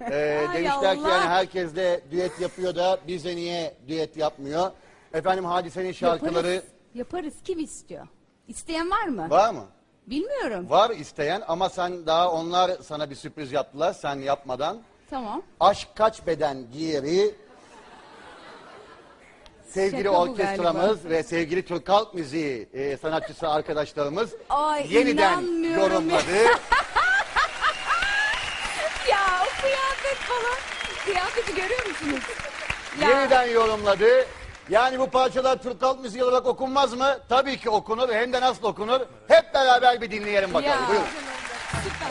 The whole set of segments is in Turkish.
Ee, Ay demişler ki Allah. yani herkes de düet yapıyor da bize niye düet yapmıyor? Efendim Hadise'nin şarkıları Yaparız. Yaparız. Kim istiyor? İsteyen var mı? var mı? Bilmiyorum. Var isteyen ama sen daha onlar sana bir sürpriz yaptılar sen yapmadan. Tamam. Aşk kaç beden giyeri sevgili Şaka bu orkestramız ve sevgili Türk Halk Müziği e, sanatçısı arkadaşlarımız Ay, yeniden inanmıyorum yorumladı. Ya o kıyafet falan. Kıyafeti görüyor musunuz? Ya, yeniden yorumladı. Yani bu parçalar Türk Halk Müziği olarak okunmaz mı? Tabii ki okunur. Hem de nasıl okunur? Hep beraber bir dinleyelim bakalım. Ya. Buyurun. Süper.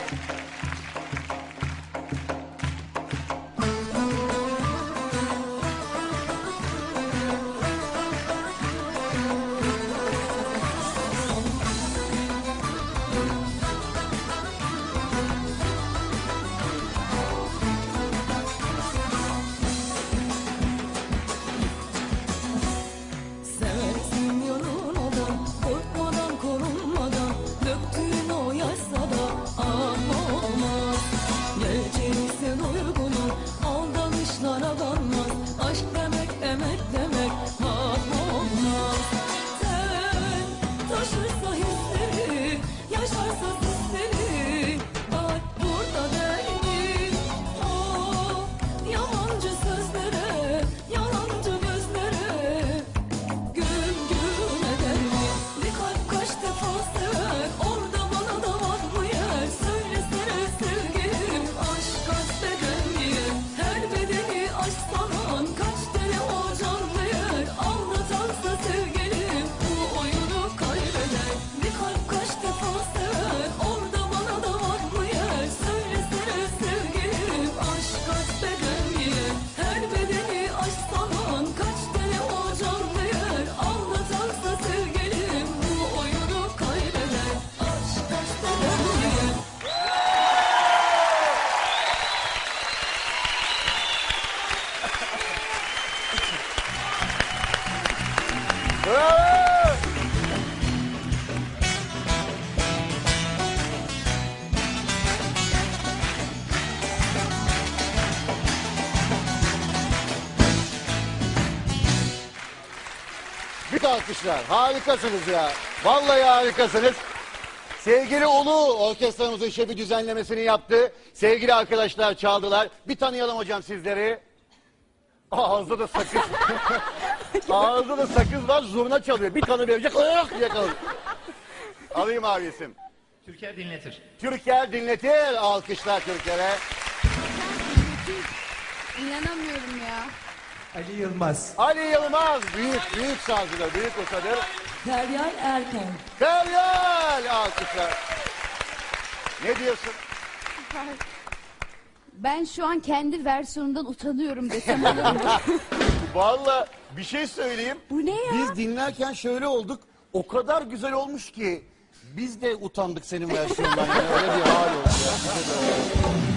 Bravo! Bir alkışlar. Harikasınız ya. Vallahi harikasınız. Sevgili Ulu orkestramızın şefi düzenlemesini yaptı. Sevgili arkadaşlar çaldılar. Bir tanıyalım hocam sizleri. Ağzı da sakız. Ağzı da sakız var zurna çalıyor. Bir kanı verecek. Oh diye kalır. Alayım abi isim. Türker dinletir. Türker dinletir. Alkışlar Türker'e. İnanamıyorum ya. Ali Yılmaz. Ali Yılmaz. Büyük, büyük sazcıdır. Büyük ustadır. Feryal Erken Feryal. Alkışlar. Ne diyorsun? Ben şu an kendi versiyonumdan utanıyorum desem olur mu? Vallahi bir şey söyleyeyim. Bu ne ya? Biz dinlerken şöyle olduk. O kadar güzel olmuş ki biz de utandık senin versiyondan. Yani öyle bir hal oldu ya. Bize de oldu.